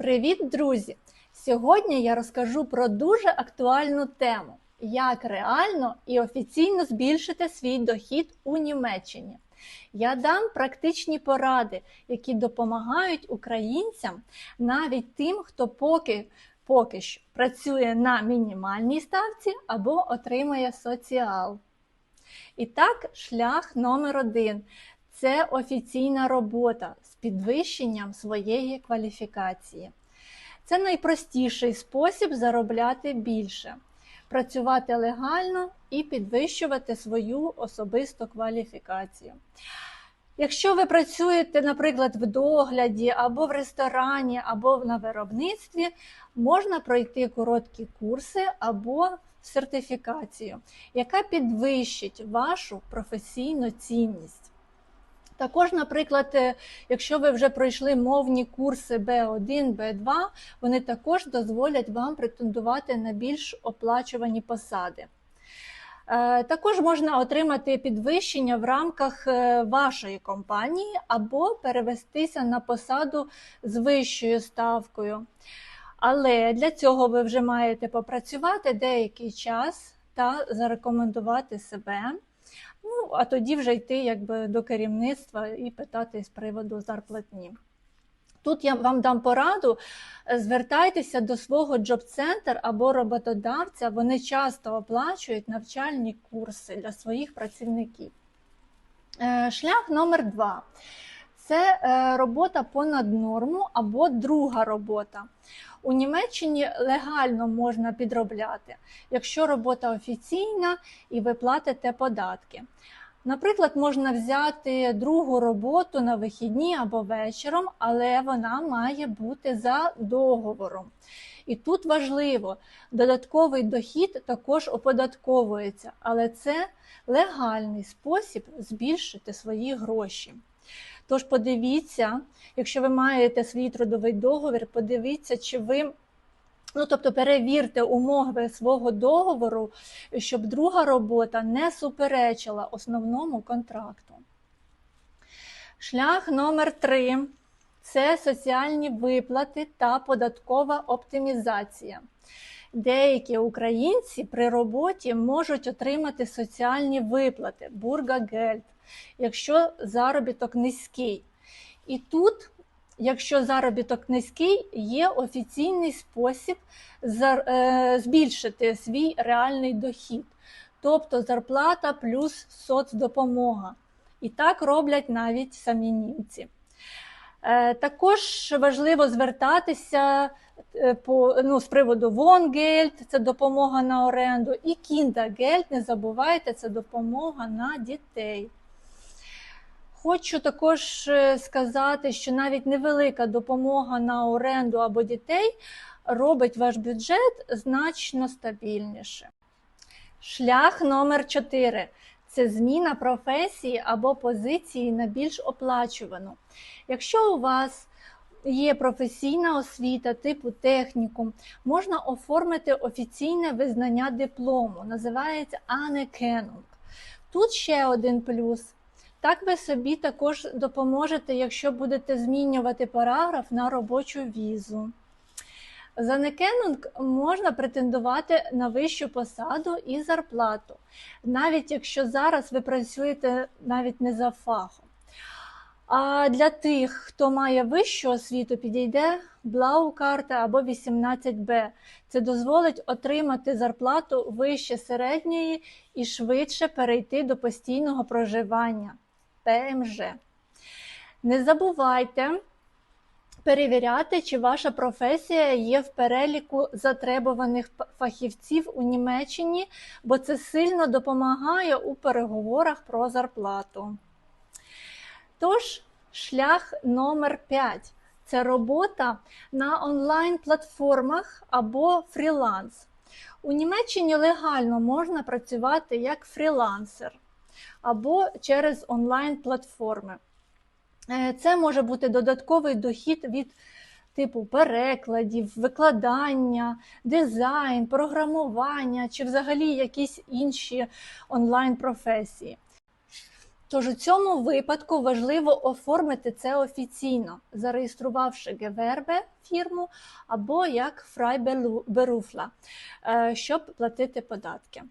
Привіт, друзі! Сьогодні я розкажу про дуже актуальну тему: як реально і офіційно збільшити свій дохід у Німеччині. Я дам практичні поради, які допомагають українцям, навіть тим, хто поки, поки що працює на мінімальній ставці або отримує соціал. І так, шлях номер один це офіційна робота з підвищенням своєї кваліфікації. Це найпростіший спосіб заробляти більше, працювати легально і підвищувати свою особисту кваліфікацію. Якщо ви працюєте, наприклад, в догляді або в ресторані, або на виробництві, можна пройти короткі курси або сертифікацію, яка підвищить вашу професійну цінність. Також, наприклад, е, якщо ви вже пройшли мовні курси B1, B2, вони також дозволять вам претендувати на більш оплачувані посади. Е, також можна отримати підвищення в рамках е, вашої компанії або перевестися на посаду з вищою ставкою. Але для цього ви вже маєте попрацювати деякий час та зарекомендувати себе. Ну, а тоді вже йти якби до керівництва і питати з приводу зарплатні. Тут я вам дам пораду, звертайтеся до свого джоб-центр або роботодавця, вони часто оплачують навчальні курси для своїх працівників. Е, шлях номер два це е, робота понад норму або друга робота. У Німеччині легально можна підробляти, якщо робота офіційна і ви платите податки. Наприклад, можна взяти другу роботу на вихідні або вечором, але вона має бути за договором. І тут важливо, додатковий дохід також оподатковується, але це легальний спосіб збільшити свої гроші. Тож подивіться, якщо ви маєте свій трудовий договір, подивіться, чи ви. Ну, тобто перевірте умови свого договору, щоб друга робота не суперечила основному контракту. Шлях номер три це соціальні виплати та податкова оптимізація. Деякі українці при роботі можуть отримати соціальні виплати бургагельд, якщо заробіток низький. І тут, якщо заробіток низький, є офіційний спосіб е, збільшити свій реальний дохід, тобто зарплата плюс соцдопомога. І так роблять навіть самі німці. Е, також важливо звертатися е, по, ну, з приводу Вонгельд, це допомога на оренду, і Кіндагельд, не забувайте, це допомога на дітей. Хочу також е, сказати, що навіть невелика допомога на оренду або дітей робить ваш бюджет значно стабільніше. Шлях номер 4 це зміна професії або позиції на більш оплачувану. Якщо у вас є професійна освіта типу технікум, можна оформити офіційне визнання диплому, називається Anerkennung. Тут ще один плюс. Так ви собі також допоможете, якщо будете змінювати параграф на робочу візу. За некенунг можна претендувати на вищу посаду і зарплату, навіть якщо зараз ви працюєте навіть не за фахом. А для тих, хто має вищу освіту, підійде Блау-карта або 18Б. Це дозволить отримати зарплату вище середньої і швидше перейти до постійного проживання. ПМЖ. Не забувайте перевіряти, чи ваша професія є в переліку затребуваних фахівців у Німеччині, бо це сильно допомагає у переговорах про зарплату. Тож, шлях номер 5 це робота на онлайн-платформах або фріланс. У Німеччині легально можна працювати як фрілансер або через онлайн-платформи. Е, це може бути додатковий дохід від типу перекладів, викладання, дизайн, програмування чи взагалі якісь інші онлайн-професії. Тож у цьому випадку важливо оформити це офіційно, зареєструвавши Gewerbe фірму або як е, щоб платити податки.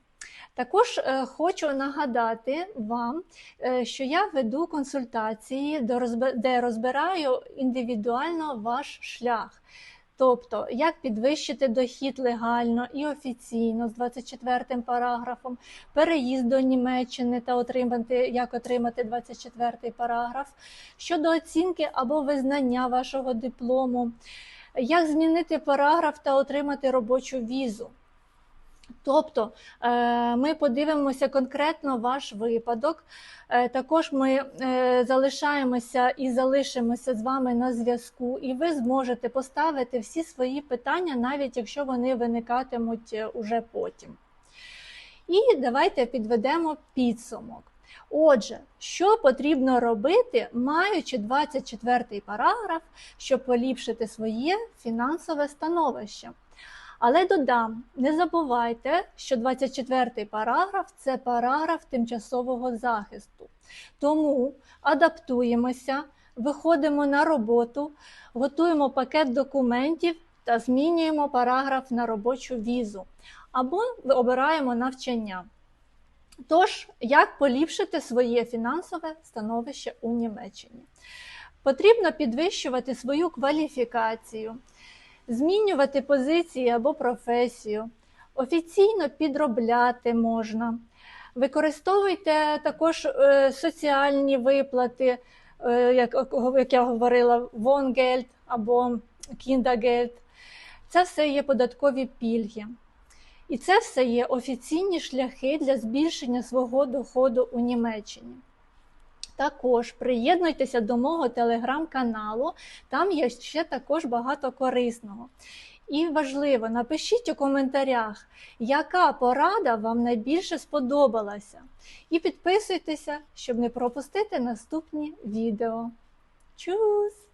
Також е, хочу нагадати вам, е, що я веду консультації, де розбираю індивідуально ваш шлях. Тобто, як підвищити дохід легально і офіційно з 24 параграфом, переїзд до Німеччини та отримати, як отримати 24 параграф, щодо оцінки або визнання вашого диплому, як змінити параграф та отримати робочу візу. Тобто е, ми подивимося конкретно ваш випадок. Е, Також ми е, залишаємося і залишимося з вами на зв'язку, і ви зможете поставити всі свої питання, навіть якщо вони виникатимуть уже потім. І давайте підведемо підсумок. Отже, що потрібно робити, маючи 24 параграф, щоб поліпшити своє фінансове становище? Але додам, не забувайте, що 24-й параграф це параграф тимчасового захисту. Тому адаптуємося, виходимо на роботу, готуємо пакет документів та змінюємо параграф на робочу візу або обираємо навчання. Тож, як поліпшити своє фінансове становище у Німеччині? Потрібно підвищувати свою кваліфікацію, змінювати позиції або професію, офіційно підробляти можна. Використовуйте також е, соціальні виплати, е, як, я говорила, Wohngeld або Kindergeld. Це все є податкові пільги. І це все є офіційні шляхи для збільшення свого доходу у Німеччині. Також приєднуйтеся до мого телеграм-каналу, там є ще також багато корисного. І важливо, напишіть у коментарях, яка порада вам найбільше сподобалася. І підписуйтеся, щоб не пропустити наступні відео. Чус!